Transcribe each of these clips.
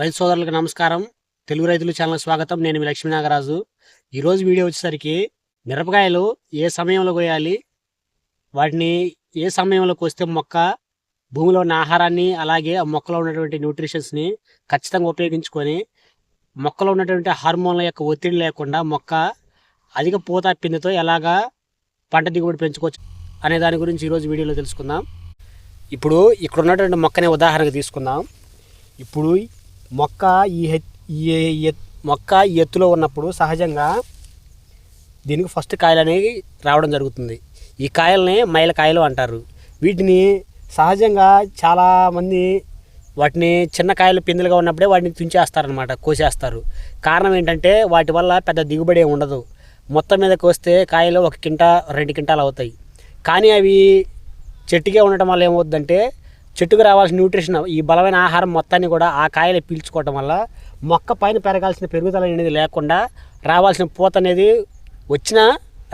రైతు సోదరులకు నమస్కారం. తెలుగు రైతులు ఛానల్ స్వాగతం. నేను మీ లక్ష్మీనాగరాజు ఈరోజు వీడియో వచ్చేసరికి మిరపకాయలు ఏ సమయంలో కోయాలి? వాటిని ఏ సమయంలో కోస్తే మొక్క భూమిలో ఉన్న ఆహారాన్ని అలాగే ఆ మొక్కలో ఉన్నటువంటి న్యూట్రిషన్స్ని ఖచ్చితంగా ఉపయోగించుకొని మొక్కలో ఉన్నటువంటి హార్మోన్ల యొక్క ఒత్తిడి లేకుండా మొక్క అధిక పూత పిండితో ఎలాగా పంట దిగుబడి పెంచుకోవచ్చు అనే దాని గురించి ఈరోజు వీడియోలో తెలుసుకుందాం. ఇప్పుడు ఇక్కడ ఉన్నటువంటి మొక్కని ఉదాహరణకు తీసుకుందాం. ఇప్పుడు మొక్క ఈ ఈ మొక్క ఈ ఎత్తులో ఉన్నప్పుడు సహజంగా దీనికి ఫస్ట్ కాయలు అనేవి రావడం జరుగుతుంది. ఈ కాయల్ని మైల కాయలు అంటారు. వీటిని సహజంగా చాలామంది వాటిని చిన్న కాయలు పిందెలుగా ఉన్నప్పుడే వాటిని తుంచేస్తారనమాట కోసేస్తారు. కారణం ఏంటంటే వాటి వల్ల పెద్ద దిగుబడి ఉండదు. మొత్తం మీద కోస్తే కాయలు ఒక కింటా రెండు కింటాలు అవుతాయి. కానీ అవి చెట్టుకే ఉండటం వల్ల ఏమవుతుందంటే చెట్టుకు రావాల్సిన న్యూట్రిషన్ ఈ బలమైన ఆహారం మొత్తాన్ని కూడా ఆ కాయలు పీల్చుకోవటం వల్ల మొక్క పైన పెరగాల్సిన పెరుగుదల అనేది లేకుండా రావాల్సిన పూత అనేది వచ్చినా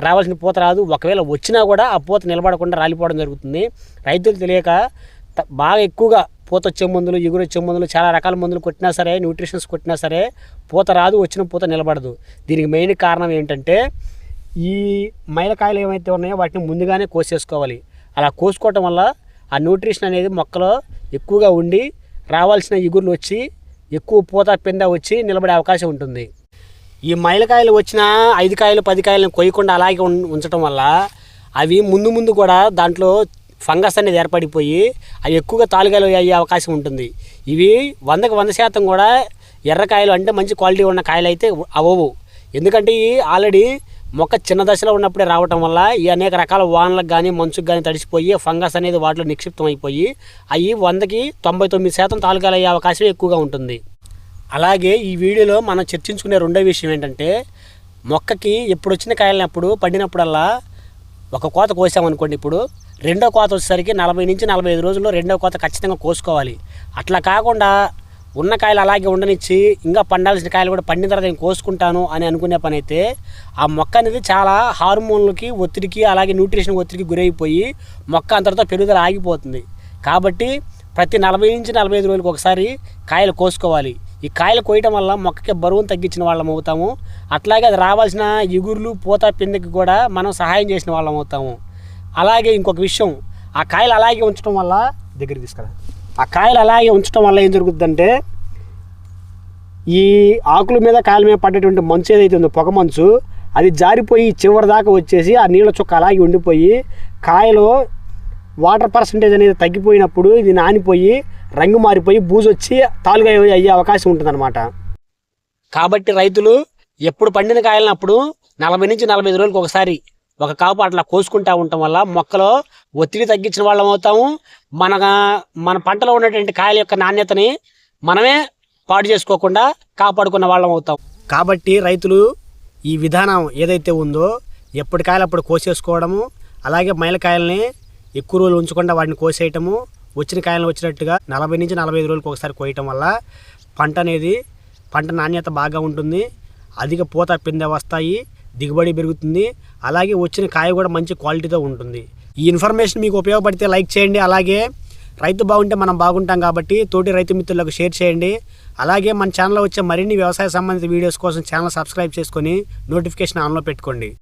రావాల్సిన పూత రాదు. ఒకవేళ వచ్చినా కూడా ఆ పూత నిలబడకుండా రాలిపోవడం జరుగుతుంది. రైతులు తెలియక బాగా ఎక్కువగా పూత వచ్చే మందులు ఎగురు వచ్చే మందులు చాలా రకాల మందులు కొట్టినా సరే న్యూట్రిషన్స్ కొట్టినా సరే పూత రాదు వచ్చిన పూత నిలబడదు. దీనికి మెయిన్ కారణం ఏంటంటే ఈ మైలకాయలు ఏమైతే ఉన్నాయో వాటిని ముందుగానే కోసేసుకోవాలి. అలా కోసుకోవటం వల్ల ఆ న్యూట్రిషన్ అనేది మొక్కలో ఎక్కువగా ఉండి రావాల్సిన ఇగుర్లు వచ్చి ఎక్కువ పూత పింద వచ్చి నిలబడే అవకాశం ఉంటుంది. ఈ మైలకాయలు వచ్చిన ఐదు కాయలు పది కాయలను కొయ్యకుండా అలాగే ఉం- ఉంచడం వల్ల అవి ముందు ముందు కూడా దాంట్లో ఫంగస్ అనేది ఏర్పడిపోయి అవి ఎక్కువగా తాలుగాయలు అయ్యే అవకాశం ఉంటుంది. ఇవి వందకు వంద శాతం కూడా ఎర్రకాయలు అంటే మంచి క్వాలిటీ ఉన్న కాయలు అయితే అవ్వవు. ఎందుకంటే ఈ ఆల్రెడీ మొక్క చిన్న దశలో ఉన్నప్పుడే రావటం వల్ల ఈ అనేక రకాల వానలకు కానీ మంచుకు కానీ తడిసిపోయి ఫంగస్ అనేది వాటిలో నిక్షిప్తం అయిపోయి అవి వందకి తొంభై తొమ్మిది శాతం తాలుగాయలు అయ్యే అవకాశం ఎక్కువగా ఉంటుంది. అలాగే ఈ వీడియోలో మనం చర్చించుకునే రెండో విషయం ఏంటంటే మొక్కకి ఎప్పుడు వచ్చిన కాయలనప్పుడు పండినప్పుడల్లా ఒక కోత కోసామనుకోండి ఇప్పుడు రెండో కోత వచ్చేసరికి నలభై నుంచి నలభై ఐదు రోజుల్లో రెండో కోత ఖచ్చితంగా కోసుకోవాలి. అట్లా కాకుండా ఉన్న కాయలు అలాగే ఉండనిచ్చి ఇంకా పండాల్సిన కాయలు కూడా పండిన తర్వాత నేను కోసుకుంటాను అని అనుకునే పని అయితే ఆ మొక్క అనేది చాలా హార్మోన్లకి ఒత్తిడికి అలాగే న్యూట్రిషన్ ఒత్తిడికి గురైపోయి మొక్క అంతటితో పెరుగుదల ఆగిపోతుంది. కాబట్టి ప్రతి నలభై నుంచి నలభై ఐదు రోజులకు ఒకసారి కాయలు కోసుకోవాలి. ఈ కాయలు కోయటం వల్ల మొక్కకి బరువును తగ్గించిన వాళ్ళం అవుతాము. అట్లాగే అది రావాల్సిన ఎగురులు పూత పిందెకి కూడా మనం సహాయం చేసిన వాళ్ళం అవుతాము. అలాగే ఇంకొక విషయం ఆ కాయలు అలాగే ఉంచడం వల్ల దగ్గర తీసుకురా. ఆ కాయలు అలాగే ఉంచడం వల్ల ఏం జరుగుతుందంటే ఈ ఆకుల మీద కాయల మీద పడేటువంటి మంచు ఏదైతే ఉందో పొగ మంచు అది జారిపోయి చివరి దాకా వచ్చేసి ఆ నీళ్ళ చుక్క అలాగే ఉండిపోయి కాయలో వాటర్ పర్సంటేజ్ అనేది తగ్గిపోయినప్పుడు ఇది నానిపోయి రంగు మారిపోయి బూజు వచ్చి తాలుగా అయ్యే అవకాశం ఉంటుందన్నమాట. కాబట్టి రైతులు ఎప్పుడు పండిన కాయలను అప్పుడు నలభై నుంచి నలభై ఐదు రోజులకు ఒకసారి ఒక కాపు అట్లా కోసుకుంటా ఉండటం వల్ల మొక్కలో ఒత్తిడి తగ్గించిన వాళ్ళం అవుతాము. మన మన పంటలో ఉన్నటువంటి కాయల యొక్క నాణ్యతని మనమే పాడు చేసుకోకుండా కాపాడుకున్న వాళ్ళం అవుతాం. కాబట్టి రైతులు ఈ విధానం ఏదైతే ఉందో ఎప్పటికాయలప్పుడు కోసేసుకోవడము అలాగే మైలకాయలని ఎక్కువ రోజులు ఉంచకుండా వాటిని కోసేయటము వచ్చిన కాయలను వచ్చినట్టుగా నలభై నుంచి నలభై ఐదు రోజులకు ఒకసారి కోయటం వల్ల పంట అనేది పంట నాణ్యత బాగా ఉంటుంది అధిక పూత పిందె వస్తాయి దిగుబడి పెరుగుతుంది. అలాగే వచ్చిన కాయ కూడా మంచి క్వాలిటీతో ఉంటుంది. ఈ ఇన్ఫర్మేషన్ మీకు ఉపయోగపడితే లైక్ చేయండి. అలాగే రైతు బాగుంటే మనం బాగుంటాం కాబట్టి తోటి రైతు మిత్రులకు షేర్ చేయండి. అలాగే మన ఛానల్లో వచ్చే మరిన్ని వ్యవసాయ సంబంధిత వీడియోస్ కోసం ఛానల్ సబ్స్క్రైబ్ చేసుకొని నోటిఫికేషన్ ఆన్లో పెట్టుకోండి.